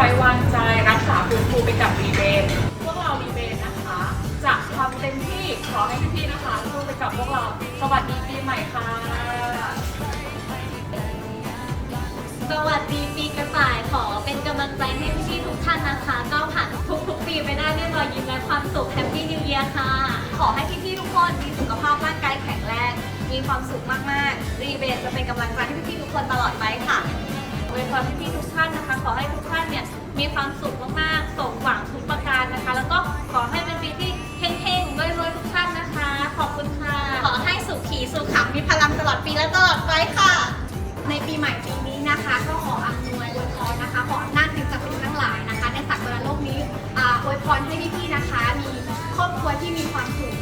ว้วางใจรักษาฟื้นฟูไปกับรีเบนพวกเรารีเบนนะคะ จะทำเต็มที่ขอให้พี่ๆนะคะสู้ไปกับพวกเราสวัสดีปีใหม่ค่ะ สวัสดีปีกระต่ายขอเป็นกำลังใจให้พี่ๆทุกท่านนะคะก้าวผ่านทุกๆปีไปได้ด้วยรอยยิ้มและความสุขแฮปปี้นิวเ a ียร์ค่ะ ขอให้พี่ๆทุกคนมีสุขภาพร่างกายแข็งแรงมีความสุขมากๆรีเบน วยพรพี่ๆทุกท่านนะคะ ขอให้ทุกท่านเนี่ยมีความสุขมากๆสมหวังทุกประการนะคะ แล้วก็ขอให้เป็นปีที่เฮงๆรวยๆทุกท่านนะคะ ขอบคุณค่ะ ขอให้สุขขีสุขขังมีพลังตลอดปีและตลอดไปค่ะ ในปีใหม่ปีนี้นะคะ ก็ขออำนวยอวยพรนะคะ ขอหน้าสิ่งศักดิ์สิทธิ์ทั้งหลายนะคะ ในสักการะโลกนี้อวยพรให้พี่ๆนะคะ มีครอบครัวที่มีความสุข